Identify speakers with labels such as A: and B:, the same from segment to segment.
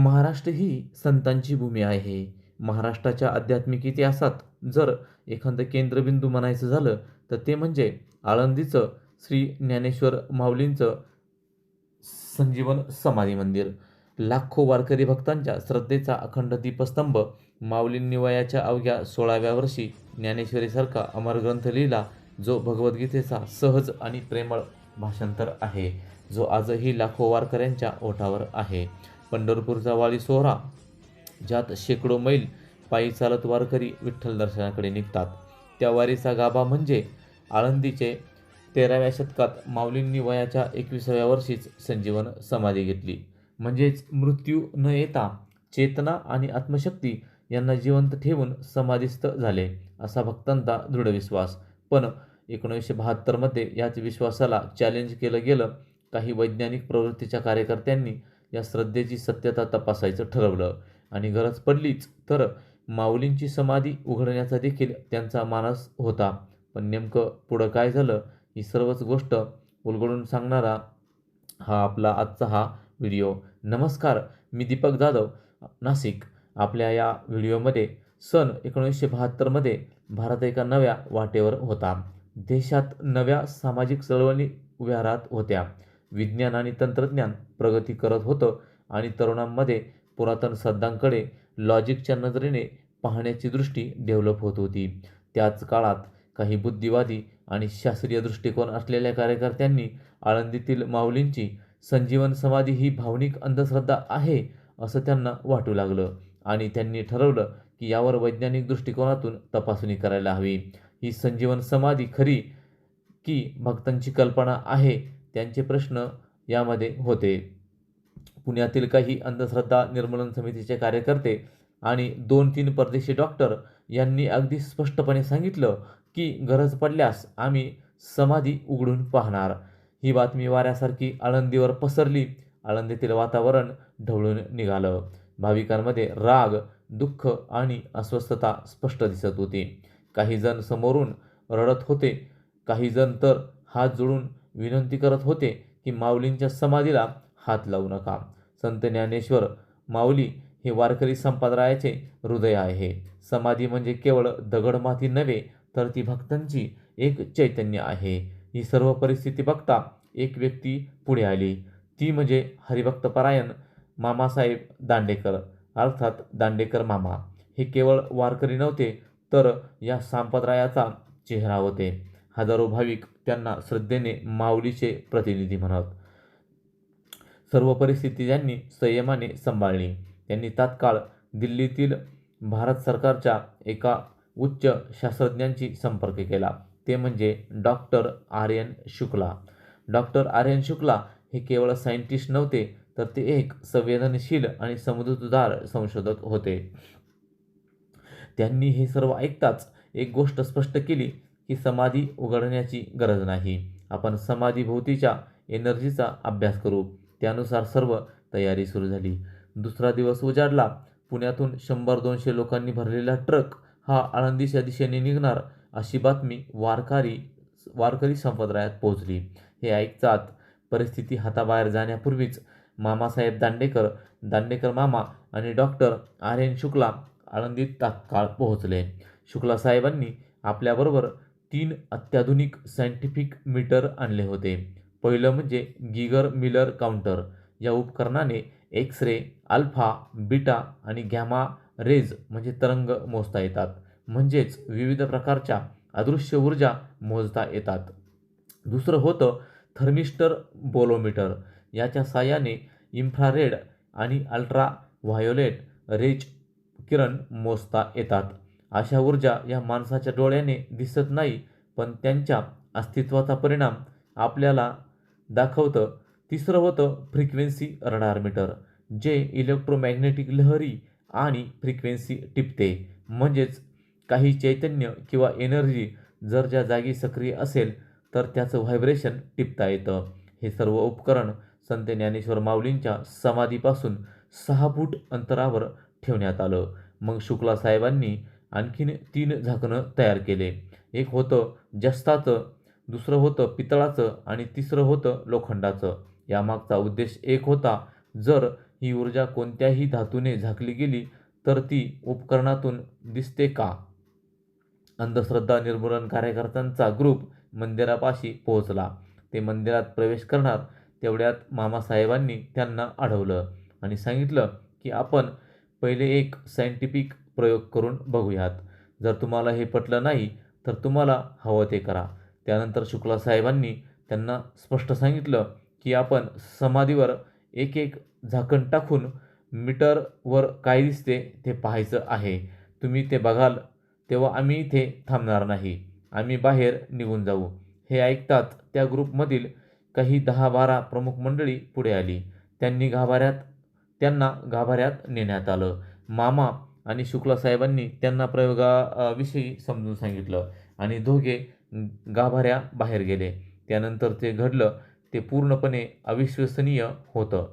A: महाराष्ट्र ही संतांची भूमी आहे. महाराष्ट्राच्या आध्यात्मिक इतिहासात जर एखादं केंद्रबिंदू म्हणायचं झालं तर ते म्हणजे आळंदीचं श्री ज्ञानेश्वर माऊलींचं संजीवन समाधी मंदिर. लाखो वारकरी भक्तांच्या श्रद्धेचा अखंड दीपस्तंभ माऊलींनी वयाच्या अवघ्या सोळाव्या वर्षी ज्ञानेश्वरीसारखा अमर ग्रंथ लिहिला जो भगवद्गीतेचा सहज आणि प्रेमळ भाषांतर आहे जो आजही लाखो वारकऱ्यांच्या ओठावर आहे. पंढरपूरचा वाली सोहरा ज्यात शेकडो मैल पायी चालत वारकरी विठ्ठल दर्शनाकडे निघतात. त्या वारीचा गाभा म्हणजे आळंदीचे तेराव्या शतकात माऊलींनी वयाच्या एकविसाव्या वर्षीच संजीवन समाधी घेतली. म्हणजेच मृत्यू न येता चेतना आणि आत्मशक्ती यांना जिवंत ठेवून समाधीस्थ झाले असा भक्तांचा दृढ विश्वास. पण एकोणीसशे बहात्तरमध्ये याच विश्वासाला चॅलेंज केलं गेलं. काही वैज्ञानिक प्रवृत्तीच्या कार्यकर्त्यांनी या श्रद्धेची सत्यता तपासायचं ठरवलं. आणि गरज पडलीच तर माऊलींची समाधी उघडण्याचा देखील त्यांचा मानस होता. पण नेमकं पुढं काय झालं ही सर्वच गोष्ट उलगडून सांगणारा हा आपला आजचा हा व्हिडिओ. नमस्कार मी दीपक जाधव नाशिक. आपल्या या व्हिडिओमध्ये सन एकोणीसशे बहात्तरमध्ये भारत एका नव्या वाटेवर होता. देशात नव्या सामाजिक चळवळी उभ्या राहत होत्या. विज्ञान आणि तंत्रज्ञान प्रगती करत होतं आणि तरुणांमध्ये पुरातन श्रद्धांकडे लॉजिकच्या नजरेने पाहण्याची दृष्टी डेव्हलप होत होती. त्याच काळात काही बुद्धिवादी आणि शास्त्रीय दृष्टिकोन असलेल्या कार्यकर्त्यांनी आळंदीतील माऊलींची संजीवन समाधी ही भावनिक अंधश्रद्धा आहे असं त्यांना वाटू लागलं आणि त्यांनी ठरवलं की यावर वैज्ञानिक दृष्टिकोनातून तपासणी करायला हवी. ही संजीवन समाधी खरी की भक्तांची कल्पना आहे त्यांचे प्रश्न यामध्ये होते. पुण्यातील काही अंधश्रद्धा निर्मूलन समितीचे कार्यकर्ते आणि दोन तीन परदेशी डॉक्टर यांनी अगदी स्पष्टपणे सांगितलं की गरज पडल्यास आम्ही समाधी उघडून पाहणार. ही बातमी वाऱ्यासारखी आळंदीवर पसरली. आळंदीतील वातावरण ढवळून निघालं. भाविकांमध्ये राग दुःख आणि अस्वस्थता स्पष्ट दिसत होती. काही जण समोरून रडत होते. काही जण तर हात जोडून विनंती करत होते की माऊलींच्या समाधीला हात लावू नका. संत ज्ञानेश्वर माऊली हे वारकरी संपादरायाचे हृदय आहे. समाधी म्हणजे केवळ दगडमाती नव्हे तर ती भक्तांची एक चैतन्य आहे. ही सर्व परिस्थिती बघता एक व्यक्ती पुढे आली. ती म्हणजे हरिभक्तपरायण मामासाहेब दांडेकर अर्थात दांडेकर मामा. हे केवळ वारकरी नव्हते तर या संप्रदायाचा चेहरा होते. हजारो भाविक त्यांना श्रद्धेने माऊलीचे प्रतिनिधी म्हणत सर्व परिस्थिती त्यांनी संयमाने सांभाळली. त्यांनी तात्काळ दिल्लीतील भारत सरकारच्या एका उच्च शास्त्रज्ञांशी संपर्क केला. ते म्हणजे डॉक्टर आर्यन शुक्ला. डॉक्टर आर्यन शुक्ला हे केवळ सायंटिस्ट नव्हते तर ते एक संवेदनशील आणि समजूतदार संशोधक होते. त्यांनी हे सर्व ऐकताच एक गोष्ट स्पष्ट केली ही समाधी उघडण्याची गरज नाही. आपण समाधीभोवतीच्या एनर्जीचा अभ्यास करू. त्यानुसार सर्व तयारी सुरू झाली. दुसरा दिवस उजाडला. पुण्यातून शंभर दोनशे लोकांनी भरलेला ट्रक हा आळंदीच्या दिशेने निघणार अशी बातमी वारकरी वारकरी संप्रदायात पोहोचली. हे ऐकतात. परिस्थिती हाताबाहेर जाण्यापूर्वीच मामासाहेब दांडेकर दांडेकर मामा आणि डॉक्टर आर्यन शुक्ला आळंदीत तात्काळ पोहोचले. शुक्ला साहेबांनी आपल्याबरोबर तीन अत्याधुनिक सायंटिफिक मीटर आणले होते. पहिलं म्हणजे गिगर मिलर काउंटर. या उपकरणाने एक्स रे अल्फा बीटा आणि गॅमा रेज म्हणजे तरंग मोजता येतात. म्हणजेच विविध प्रकारच्या अदृश्य ऊर्जा मोजता येतात. दुसरं होतं थर्मिस्टर बोलोमीटर. याच्या साहाय्याने इन्फ्रारेड आणि अल्ट्रा व्हायोलेट रेज किरण मोजता येतात. अशा ऊर्जा या माणसाच्या डोळ्याने दिसत नाही पण त्यांच्या अस्तित्वाचा परिणाम आपल्याला दाखवतं. तिसरं होतं फ्रिक्वेन्सी रडार मीटर जे इलेक्ट्रोमॅग्नेटिक लहरी आणि फ्रिक्वेन्सी टिपते. म्हणजेच काही चैतन्य किंवा एनर्जी जर ज्या जागी सक्रिय असेल तर त्याचं व्हायब्रेशन टिपता येतं. हे सर्व उपकरण संत ज्ञानेश्वर माऊलींच्या समाधीपासून सहा फूट अंतरावर ठेवण्यात आलं. मग शुक्ला साहेबांनी आणखीन तीन झाकणं तयार केले. एक होतं जस्ताचं दुसरं होतं पितळाचं आणि तिसरं होतं लोखंडाचं. यामागचा उद्देश एक होता जर ही ऊर्जा कोणत्याही धातूने झाकली गेली तर ती उपकरणातून दिसते का? अंधश्रद्धा निर्मूलन कार्यकर्त्यांचा ग्रुप मंदिरापाशी पोहोचला. ते मंदिरात प्रवेश करणार तेवढ्यात मामासाहेबांनी त्यांना अडवलं आणि सांगितलं की आपण पहिले एक सायंटिफिक प्रयोग करून बघूयात. जर तुम्हाला हे पटलं नाही तर तुम्हाला हवं ते करा. त्यानंतर शुक्ला साहेबांनी त्यांना स्पष्ट सांगितलं की आपण समाधीवर एक एक झाकण टाकून मीटरवर काय दिसते ते पाहायचं आहे. तुम्ही ते बघाल तेव्हा आम्ही इथे थांबणार नाही. आम्ही बाहेर निघून जाऊ. हे ऐकताच त्या ग्रुपमधील काही दहा बारा प्रमुख मंडळी पुढे आली. त्यांनी गाभाऱ्यात त्यांना गाभाऱ्यात नेण्यात आलं. मामा आणि शुक्ला साहेबांनी त्यांना प्रयोगाविषयी समजून सांगितलं. आणि दोघे गाभाऱ्या बाहेर गेले. त्यानंतर ते घडलं ते पूर्णपणे अविश्वसनीय होतं.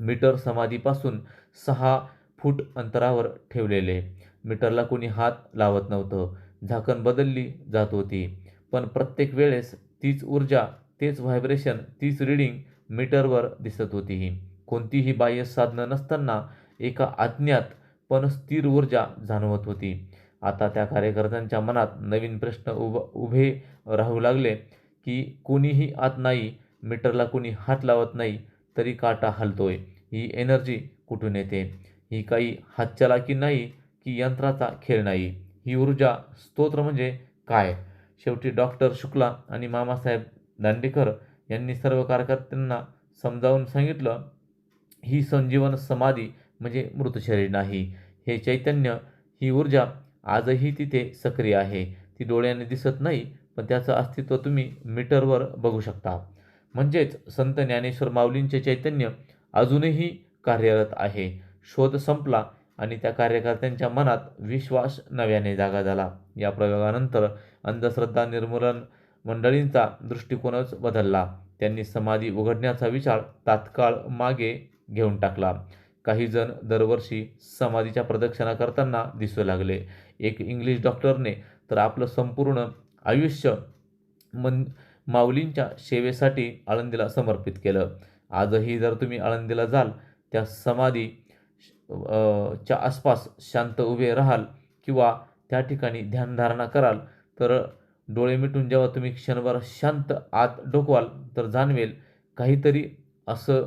A: मीटर समाधीपासून सहा फूट अंतरावर ठेवलेले. मीटरला कोणी हात लावत नव्हतं. झाकण बदलली जात होती. पण प्रत्येक वेळेस तीच ऊर्जा तेच व्हायब्रेशन तीच रिडिंग मीटरवर दिसत होती. कोणतीही बाह्य साधनं नसताना एका अज्ञात पण स्थिर ऊर्जा जाणवत होती. आता त्या कार्यकर्त्यांच्या मनात नवीन प्रश्न उभ उभे राहू लागले की कोणीही आत नाही मीटरला कोणी हात लावत नाही तरी काटा हलतोय ही एनर्जी कुठून येते? ही काही हातचलाकी नाही की यंत्राचा खेळ नाही? ही ऊर्जा स्तोत्र म्हणजे काय? शेवटी डॉक्टर शुक्ला आणि मामासाहेब दांडेकर यांनी सर्व कार्यकर्त्यांना समजावून सांगितलं ही संजीवन समाधी म्हणजे मृत शरीर नाही. हे चैतन्य ही ऊर्जा आजही तिथे सक्रिय आहे. ती डोळ्याने दिसत नाही पण त्याचं अस्तित्व तुम्ही मीटरवर बघू शकता. म्हणजेच संत ज्ञानेश्वर माऊलींचे चैतन्य अजूनही कार्यरत आहे. शोध संपला आणि त्या कार्यकर्त्यांच्या मनात विश्वास नव्याने जागा झाला. या प्रयोगानंतर अंधश्रद्धा निर्मूलन मंडळींचा दृष्टिकोनच बदलला. त्यांनी समाधी उघडण्याचा विचार तात्काळ मागे घेऊन टाकला. काही जण दरवर्षी समाधीच्या प्रदक्षिणा करताना दिसू लागले. एक इंग्लिश डॉक्टरने तर आपलं संपूर्ण आयुष्य मन माऊलींच्या सेवेसाठी आळंदीला समर्पित केलं. आजही जर तुम्ही आळंदीला जाल त्या समाधी च्या आसपास शांत उभे राहाल किंवा त्या ठिकाणी ध्यानधारणा कराल तर डोळे मिटून जेव्हा तुम्ही क्षणभर शांत आत डोकवाल तर जाणवेल काहीतरी असं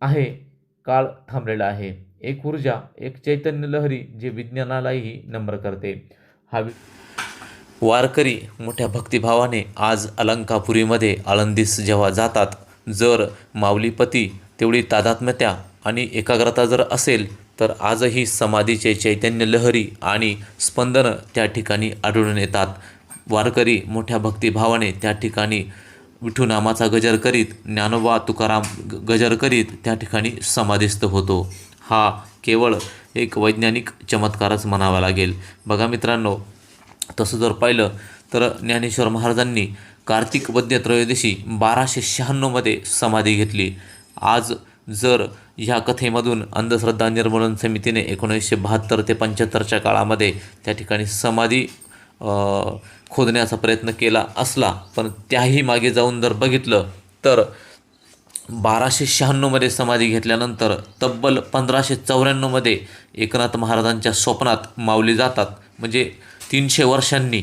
A: आहे. काळ थांबलेला आहे. एक ऊर्जा एक चैतन्य लहरी जे विज्ञानालाही नम्र करते. हा वारकरी मोठ्या भक्तिभावाने आज अलंकापुरीमध्ये आळंदीस जेव्हा जातात जर माऊलीपती तेवढी तादात्म्यता आणि एकाग्रता जर असेल तर आजही समाधीचे चैतन्य लहरी आणि स्पंदनं त्या ठिकाणी आढळून येतात. वारकरी मोठ्या भक्तिभावाने त्या ठिकाणी विठूनामाचा गजर करीत ज्ञानोबा तुकाराम ग- गजर करीत त्या ठिकाणी समाधिस्थ होतो. हा केवळ एक वैज्ञानिक चमत्कारच म्हणावा लागेल. बघा मित्रांनो तसं जर पाहिलं तर ज्ञानेश्वर महाराजांनी कार्तिक वद्य त्रयोदशी बाराशे शहाण्णवमध्ये समाधी घेतली. आज जर ह्या कथेमधून अंधश्रद्धा निर्मूलन समितीने एकोणीसशे बहात्तर ते पंच्याहत्तरच्या काळामध्ये त्या ठिकाणी समाधी खोदण्याचा प्रयत्न केला असला पण त्याही मागे जाऊन जर बघितलं तर बाराशे शहाण्णवमध्ये समाधी घेतल्यानंतर तब्बल पंधराशे चौऱ्याण्णवमध्ये एकनाथ महाराजांच्या स्वप्नात मावली जातात. म्हणजे तीनशे वर्षांनी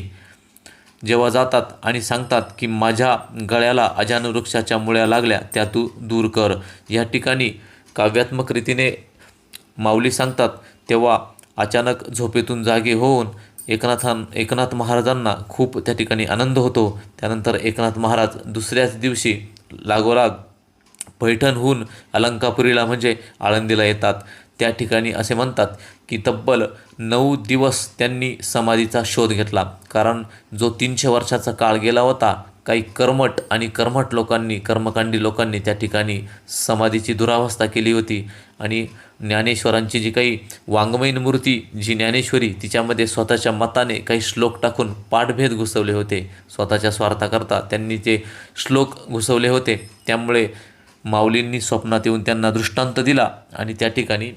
A: जेव्हा जातात आणि सांगतात की माझ्या गळ्याला अजान वृक्षाच्या मुळ्या लागल्या त्या तू दूर कर. या ठिकाणी काव्यात्मक रीतीने माऊली सांगतात तेव्हा अचानक झोपेतून जागे होऊन एकनाथां एकनाथ महाराजांना खूप त्या ठिकाणी आनंद होतो. त्यानंतर एकनाथ महाराज दुसऱ्याच दिवशी लागोलाग पैठणहून अलंकापुरीला म्हणजे आळंदीला येतात. त्या ठिकाणी असे म्हणतात की तब्बल नऊ दिवस त्यांनी समाधीचा शोध घेतला. कारण जो तीनशे वर्षाचा काळ गेला होता काही कर्मट आणि कर्मट लोकांनी कर्मकांडी लोकांनी त्या ठिकाणी समाधीची दुरावस्था केली होती. आणि ज्ञानेश्वरांची जी काही वाङ्मयीन मूर्ती जी ज्ञानेश्वरी तिच्यामध्ये स्वतःच्या मताने काही श्लोक टाकून पाठभेद घुसवले होते. स्वतःच्या स्वार्थाकरता त्यांनी ते श्लोक घुसवले होते त्यामुळे माऊलींनी स्वप्नात येऊन त्यांना दृष्टांत दिला आणि त्या ठिकाणी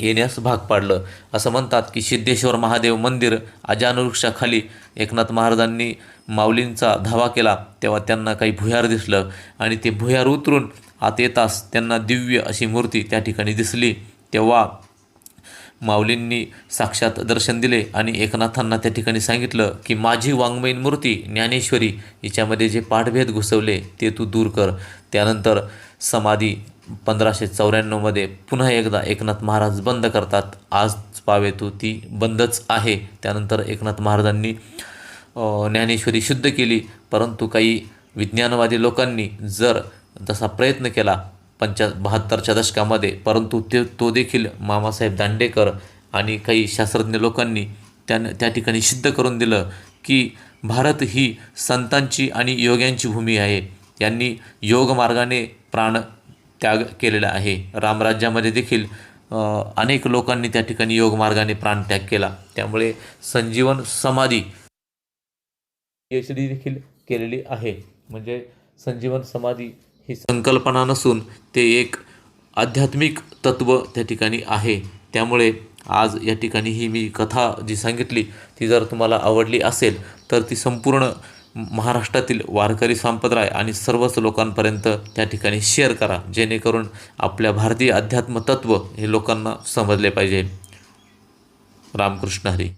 A: येण्यास भाग पाडलं. असं म्हणतात की सिद्धेश्वर महादेव मंदिर अजानवृक्षाखाली एकनाथ महाराजांनी माऊलींचा धावा केला तेव्हा त्यांना काही भुयार दिसलं आणि ते भुयार उतरून आत येतास त्यांना दिव्य अशी मूर्ती त्या ठिकाणी दिसली. तेव्हा माऊलींनी साक्षात दर्शन दिले आणि एकनाथांना त्या ठिकाणी सांगितलं की माझी वाङ्मयीन मूर्ती ज्ञानेश्वरी हिच्यामध्ये जे पाठभेद घुसवले ते तू दूर कर. त्यानंतर समाधी पंधराशे चौऱ्याण्णवमध्ये पुन्हा एकदा एकनाथ महाराज बंद करतात. आज पावे तू ती बंदच आहे. त्यानंतर एकनाथ महाराजांनी ज्ञानेश्वरी शुद्ध केली. परंतु काही विज्ञानवादी लोकांनी जर जसा प्रयत्न केला पंचा बहात्तरच्या दशकामध्ये परंतु ते तो देखील मामासाहेब दांडेकर आणि काही शास्त्रज्ञ लोकांनी त्या त्या ठिकाणी सिद्ध करून दिलं की भारत ही संतांची आणि योग्यांची भूमी आहे. यांनी योग मार्गाने प्राण त्याग केलेला आहे. रामराज्यामध्ये देखील अनेक लोकांनी त्या ठिकाणी योग मार्गाने प्राणत्याग केला. त्यामुळे संजीवन समाधी यशडी देखील केलेली आहे. म्हणजे संजीवन समाधी ही संकल्पना नसून ते एक आध्यात्मिक तत्व त्या ठिकाणी आहे. त्यामुळे आज या ठिकाणी ही मी कथा जी सांगितली ती जर तुम्हाला आवडली असेल तर ती संपूर्ण महाराष्ट्रातील वारकरी संप्रदाय आणि सर्वच लोकांपर्यंत त्या ठिकाणी शेअर करा जेणेकरून आपल्या भारतीय अध्यात्म तत्व हे लोकांना समजले पाहिजे. रामकृष्ण हरी.